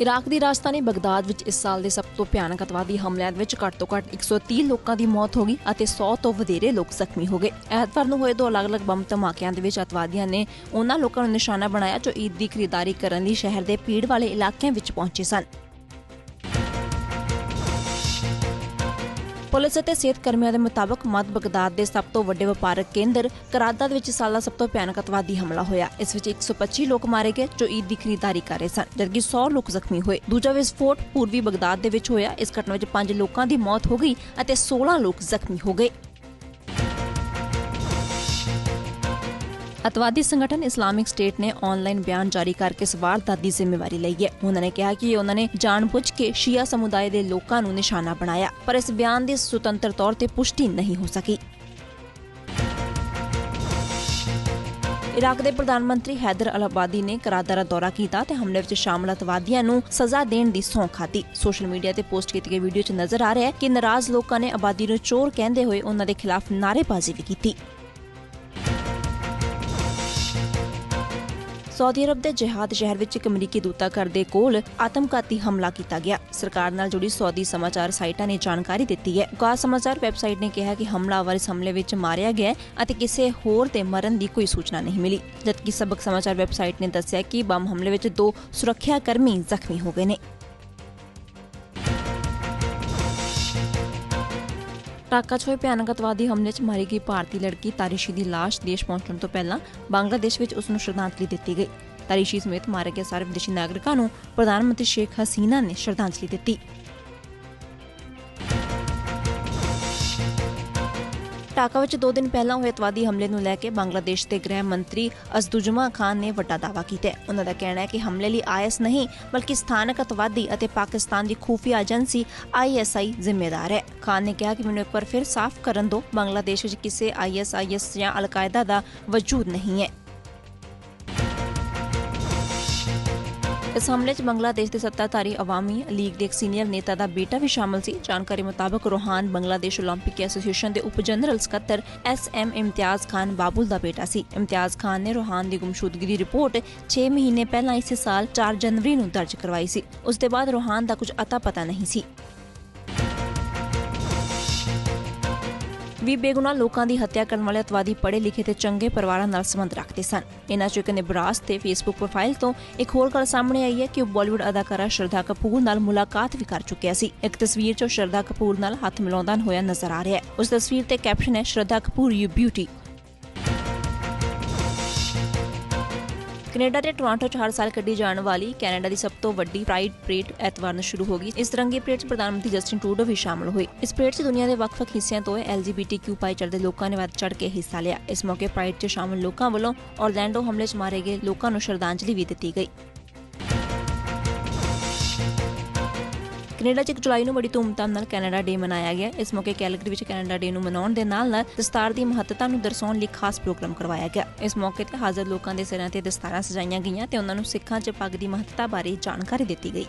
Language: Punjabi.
ਇਰਾਕ ਦੀ ਰਾਜਧਾਨੀ ਬਗਦਾਦ ਵਿੱਚ ਇਸ ਸਾਲ ਦੇ ਸਭ ਤੋਂ ਭਿਆਨਕ ਅਤਵਾਦੀ ਹਮਲਿਆਂ ਵਿੱਚ ਘੱਟ ਤੋਂ ਘੱਟ 130 ਲੋਕਾਂ ਦੀ ਮੌਤ ਹੋ ਗਈ ਅਤੇ 100 ਤੋਂ ਵਧੇਰੇ ਲੋਕ ਜ਼ਖਮੀ ਹੋ ਗਏ। ਐਤਵਾਰ ਨੂੰ ਹੋਏ ਦੋ ਅਲੱਗ-ਅਲੱਗ ਬੰਬ ਧਮਾਕਿਆਂ ਦੇ ਵਿੱਚ ਅਤਵਾਦੀਆਂ ਨੇ ਉਹਨਾਂ ਲੋਕਾਂ ਨੂੰ ਨਿਸ਼ਾਨਾ ਬਣਾਇਆ ਜੋ ਈਦ ਦੀ ਖਰੀਦਦਾਰੀ ਕਰਨ ਲਈ ਸ਼ਹਿਰ ਦੇ ਭੀੜ ਵਾਲੇ ਇਲਾਕਿਆਂ ਵਿੱਚ ਪਹੁੰਚੇ ਸਨ। ਪੁਲਿਸ ਅਤੇ ਸਿਹਤ ਕਰਮੀਆਂ ਦੇ ਮੁਤਾਬਕ ਮੱਧ ਬਗਦਾਦ ਦੇ ਸਭ ਤੋਂ ਵੱਡੇ ਵਪਾਰਕ ਕੇਂਦਰ ਕਰਾਦਾ ਦੇ ਵਿੱਚ ਸਾਲ ਦਾ ਸਭ ਤੋਂ ਭਿਆਨਕ ਅਤਵਾਦੀ ਹਮਲਾ ਹੋਇਆ। ਇਸ ਵਿੱਚ 125 ਲੋਕ ਮਾਰੇ ਗਏ ਜੋ ਈਦ ਦੀ ਖਰੀਦਦਾਰੀ ਕਰ ਰਹੇ ਸਨ, ਜਦਕਿ 100 ਲੋਕ ਜ਼ਖਮੀ ਹੋਏ। ਦੂਜਾ ਵਿਸਫੋਟ ਪੂਰਬੀ ਬਗਦਾਦ ਦੇ ਵਿੱਚ ਹੋਇਆ। ਇਸ ਘਟਨਾ ਵਿੱਚ 5 ਲੋਕਾਂ ਦੀ ਮੌਤ ਹੋ ਗਈ ਅਤੇ 16 ਲੋਕ ਜ਼ਖਮੀ ਹੋ ਗਏ। ਅਤਵਾਦੀ ਸੰਗਠਨ ਇਸਲਾਮਿਕ ਸਟੇਟ ਨੇ ਆਨਲਾਈਨ ਬਿਆਨ ਜਾਰੀ ਕਰਕੇ ਇਸ ਵਾਰਦਾਤ ਦੀ ਜ਼ਿੰਮੇਵਾਰੀ ਲਈ ਹੈ। ਉਹਨਾਂ ਨੇ ਕਿਹਾ ਕਿ ਉਹਨਾਂ ਨੇ ਜਾਣਬੁੱਝ ਕੇ ਸ਼ੀਆ ਸਮੁਦਾਇ ਦੇ ਲੋਕਾਂ ਨੂੰ ਨਿਸ਼ਾਨਾ ਬਣਾਇਆ, ਪਰ ਇਸ ਬਿਆਨ ਦੀ ਸੁਤੰਤਰ ਤੌਰ ਤੇ ਪੁਸ਼ਟੀ ਨਹੀਂ ਹੋ ਸਕੀ। ਇਰਾਕ ਦੇ ਪ੍ਰਧਾਨ ਮੰਤਰੀ ਹੈਦਰ ਅਲ ਅਬਾਦੀ ਨੇ ਕਰਾਦਾ ਦਾ ਦੌਰਾ ਕੀਤਾ ਤੇ ਹਮਲੇ ਵਿੱਚ ਸ਼ਾਮਲ ਅਤਵਾਦੀਆਂ ਨੂੰ ਸਜ਼ਾ ਦੇਣ ਦੀ ਸੌਂ ਖਾਧੀ। ਸੋਸ਼ਲ ਮੀਡੀਆ ਤੇ ਪੋਸਟ ਕੀਤੀ ਗਈ ਵੀਡੀਓ 'ਚ ਨਜ਼ਰ ਆ ਰਿਹਾ ਹੈ ਕਿ ਨਾਰਾਜ਼ ਲੋਕਾਂ ਨੇ ਅਬਾਦੀ ਨੂੰ ਚੋਰ ਕਹਿੰਦੇ ਹੋਏ ਉਹਨਾਂ ਦੇ ਖਿਲਾਫ ਨਾਅਰੇਬਾਜ਼ੀ ਵੀ ਕੀਤੀ। ਸਾਊਦੀ ਅਰਬ ਦੇ ਜਿਹਾਦ ਸ਼ਹਿਰ ਵਿੱਚ ਇੱਕ ਅਮਰੀਕੀ ਦੂਤਾਘਰ ਦੇ ਕੋਲ ਆਤਮਘਾਤੀ ਹਮਲਾ ਕੀਤਾ ਗਿਆ। ਸਰਕਾਰ ਨਾਲ ਜੁੜੀ ਸਾਊਦੀ ਸਮਾਚਾਰ ਸਾਈਟਾਂ ਨੇ ਜਾਣਕਾਰੀ ਦਿੱਤੀ ਹੈ। ਗਾ ਸਮਾਚਾਰ ਵੈਬਸਾਈਟ ਨੇ ਕਿਹਾ ਕਿ ਹਮਲਾਵਰ ਇਸ ਹਮਲੇ ਵਿੱਚ ਮਾਰਿਆ ਗਿਆ ਅਤੇ ਕਿਸੇ ਹੋਰ ਦੇ ਮਰਨ ਦੀ ਕੋਈ ਸੂਚਨਾ ਨਹੀਂ ਮਿਲੀ। ਜਦਕਿ ਸਬਕ ਸਮਾਚਾਰ ਵੈਬਸਾਈਟ ਨੇ ਦੱਸਿਆ ਕਿ ਬੰਬ ਹਮਲੇ ਵਿੱਚ ਦੋ ਸੁਰੱਖਿਆ ਕਰਮੀ ਜ਼ਖਮੀ ਹੋ ਗਏ ਨੇ। ਟਾਕਾ 'ਚ ਹੋਏ ਭਿਆਨਕ ਅਤਵਾਦੀ ਹਮਲੇ 'ਚ ਮਾਰੀ ਗਈ ਭਾਰਤੀ ਲੜਕੀ ਤਾਰਿਸ਼ੀ ਦੀ ਲਾਸ਼ ਦੇਸ਼ ਪਹੁੰਚਣ ਤੋਂ ਪਹਿਲਾਂ ਬੰਗਲਾਦੇਸ਼ ਵਿੱਚ ਉਸ ਨੂੰ ਸ਼ਰਧਾਂਜਲੀ ਦਿੱਤੀ ਗਈ। ਤਾਰਿਸ਼ੀ ਸਮੇਤ ਮਾਰੇ ਗਏ ਸਾਰੇ ਵਿਦੇਸ਼ੀ ਨਾਗਰਿਕਾਂ ਨੂੰ ਪ੍ਰਧਾਨ ਮੰਤਰੀ ਸ਼ੇਖ ਹਸੀਨਾ ਨੇ ਸ਼ਰਧਾਂਜਲੀ ਦਿੱਤੀ। ਟਾਕਾ ਵਿੱਚ 2 ਦਿਨ ਪਹਿਲਾਂ ਹੋਏ ਅਤਵਾਦੀ ਹਮਲੇ ਨੂੰ ਲੈ ਕੇ ਬੰਗਲਾਦੇਸ਼ ਦੇ ਗ੍ਰਹਿ ਮੰਤਰੀ ਅਸਦੁਜਮਾ ਖਾਨ ਨੇ ਵੱਡਾ ਦਾਅਵਾ ਕੀਤਾ ਹੈ। ਉਹਨਾਂ ਦਾ ਕਹਿਣਾ ਹੈ ਕਿ ਹਮਲੇ ਲਈ ਆਈਐਸ ਨਹੀਂ, ਬਲਕਿ ਸਥਾਨਕ ਅਤਵਾਦੀ ਅਤੇ ਪਾਕਿਸਤਾਨ ਦੀ ਖੂਫੀਆ ਏਜੰਸੀ ਆਈਐਸਆਈ ਜ਼ਿੰਮੇਦਾਰ ਹੈ। ਖਾਨ ਨੇ ਕਿਹਾ ਕਿ ਮੈਨੂੰ ਇੱਕ ਵਾਰ ਫਿਰ ਸਾਫ਼ ਕਰਨ ਦਿਓ, ਬੰਗਲਾਦੇਸ਼ ਵਿੱਚ ਕਿਸੇ ਆਈਐਸਆਈਐਸ ਜਾਂ ਅਲ-ਕਾਇਦਾ ਦਾ ਵਜੂਦ ਨਹੀਂ ਹੈ। ਇਸ ਹਮਲੇ 'ਚ ਬੰਗਲਾਦੇਸ਼ ਦੇ ਸੱਤਾਧਾਰੀ ਅਵਾਮੀ ਲੀਗ ਦੇ ਇੱਕ ਸੀਨੀਅਰ ਨੇਤਾ ਦਾ ਬੇਟਾ ਵੀ ਸ਼ਾਮਲ ਸੀ ਜਾਣਕਾਰੀ ਮੁਤਾਬਕ ਰੋਹਾਨ ਬੰਗਲਾਦੇਸ਼ 올림픽 ਐਸੋਸੀਏਸ਼ਨ ਦੇ ਉਪ ਜਨਰਲ ਸਕੱਤਰ ਐਸ ਐਮ ਇਮਤਿਆਜ਼ ਖਾਨ ਬਾਬੁਲ ਦਾ ਬੇਟਾ ਸੀ ਇਮਤਿਆਜ਼ ਖਾਨ ਨੇ ਰੋਹਾਨ ਦੀ ਗੁੰਮਸ਼ੁਦਗੀ ਦੀ ਰਿਪੋਰਟ 6 ਮਹੀਨੇ ਪਹਿਲਾਂ ਇਸੇ ਸਾਲ 4 ਜਨਵਰੀ ਨੂੰ ਦਰਜ ਕਰਵਾਈ ਸੀ ਉਸ ਦੇ ਬਾਅਦ ਰੋਹਾਨ ਦਾ ਕੁਝ ਅਤਾ ਪਤਾ ਨਹੀਂ ਸੀ ਵੀ ਬੇਗੁਨਾਹ ਲੋਕਾਂ ਦੀ ਹੱਤਿਆ ਕਰਨ ਵਾਲੇ ਅਤਵਾਦੀ ਪੜ੍ਹੇ ਲਿਖੇ ਤੇ ਚੰਗੇ ਪਰਿਵਾਰਾਂ ਨਾਲ ਸੰਬੰਧ ਰੱਖਦੇ ਸਨ। ਇਹਨਾਂ ਚੋਂ ਇੱਕ ਨਿਬਰਾਸ ਤੇ ਫੇਸਬੁੱਕ ਪ੍ਰੋਫਾਈਲ ਤੋਂ ਇੱਕ ਹੋਰ ਗੱਲ ਸਾਹਮਣੇ ਆਈ ਹੈ ਕਿ ਉਹ ਬਾਲੀਵੁੱਡ ਅਦਾਕਾਰਾ ਸ਼ਰਧਾ ਕਪੂਰ ਨਾਲ ਮੁਲਾਕਾਤ ਵੀ ਕਰ ਚੁੱਕਿਆ ਸੀ। ਇੱਕ ਤਸਵੀਰ 'ਚ ਸ਼ਰਧਾ ਕਪੂਰ ਨਾਲ ਹੱਥ ਮਿਲਾਉਂਦਾ ਹੋਇਆ ਨਜ਼ਰ ਆ ਰਿਹਾ ਹੈ। ਉਸ ਤਸਵੀਰ ਤੇ ਕੈਪਸ਼ਨ ਹੈ, Shraddha Kapoor you beauty Canada ਦੇ ਟੋਰਾਂਟੋ 'ਚ ਹਰ ਸਾਲ ਕੱਢੀ ਜਾਣ ਵਾਲੀ ਕੈਨੇਡਾ ਦੀ ਸਭ ਤੋਂ ਵੱਡੀ ਪ੍ਰਾਈਡ ਪਰੇਡ ਐਤਵਾਰ ਨੂੰ ਸ਼ੁਰੂ ਹੋ ਗਈ। ਇਸ ਤਿਰੰਗੇ ਪਰੇਡ 'ਚ ਪ੍ਰਧਾਨ ਮੰਤਰੀ ਜਸਟਿਨ ਟਰੂਡੋ ਵੀ ਸ਼ਾਮਲ ਹੋਏ। ਇਸ ਪਰੇਡ 'ਚ ਦੁਨੀਆ ਦੇ ਵੱਖ-ਵੱਖ ਹਿੱਸਿਆਂ ਤੋਂ ਐਲਜੀਬੀਟੀਕਿਊ ਭਾਈਚਾਰੇ ਦੇ ਲੋਕਾਂ ਨੇ ਵੱਧ ਚੜ ਕੇ ਹਿੱਸਾ ਲਿਆ। ਇਸ ਮੌਕੇ ਪ੍ਰਾਈਡ 'ਚ ਸ਼ਾਮਲ ਲੋਕਾਂ ਵੱਲੋਂ ਔਰਲੈਂਡੋ ਹਮਲੇ 'ਚ ਮਾਰੇ ਗਏ ਲੋਕਾਂ ਨੂੰ ਸ਼ਰਧਾਂਜਲੀ ਵੀ ਦਿੱਤੀ ਗਈ। ਕੈਨੇਡਾ 'ਚ 1 ਜੁਲਾਈ ਨੂੰ ਬੜੀ ਧੂਮਧਾਮ ਨਾਲ ਕੈਨੇਡਾ ਡੇ ਮਨਾਇਆ ਗਿਆ। ਇਸ ਮੌਕੇ ਕੈਲਗਰੀ ਵਿੱਚ ਕੈਨੇਡਾ ਡੇ ਨੂੰ ਮਨਾਉਣ ਦੇ ਨਾਲ ਨਾਲ ਦਸਤਾਰ ਦੀ ਮਹੱਤਤਾ ਨੂੰ ਦਰਸਾਉਣ ਲਈ ਖਾਸ ਪ੍ਰੋਗਰਾਮ ਕਰਵਾਇਆ ਗਿਆ। ਇਸ ਮੌਕੇ ਤੇ ਹਾਜ਼ਰ ਲੋਕਾਂ ਦੇ ਸਿਰਾਂ ਤੇ ਦਸਤਾਰਾਂ ਸਜਾਈਆਂ ਗਈਆਂ ਤੇ ਉਹਨਾਂ ਨੂੰ ਸਿੱਖਾਂ 'ਚ ਪੱਗ ਦੀ ਮਹੱਤਤਾ ਬਾਰੇ ਜਾਣਕਾਰੀ ਦਿੱਤੀ ਗਈ।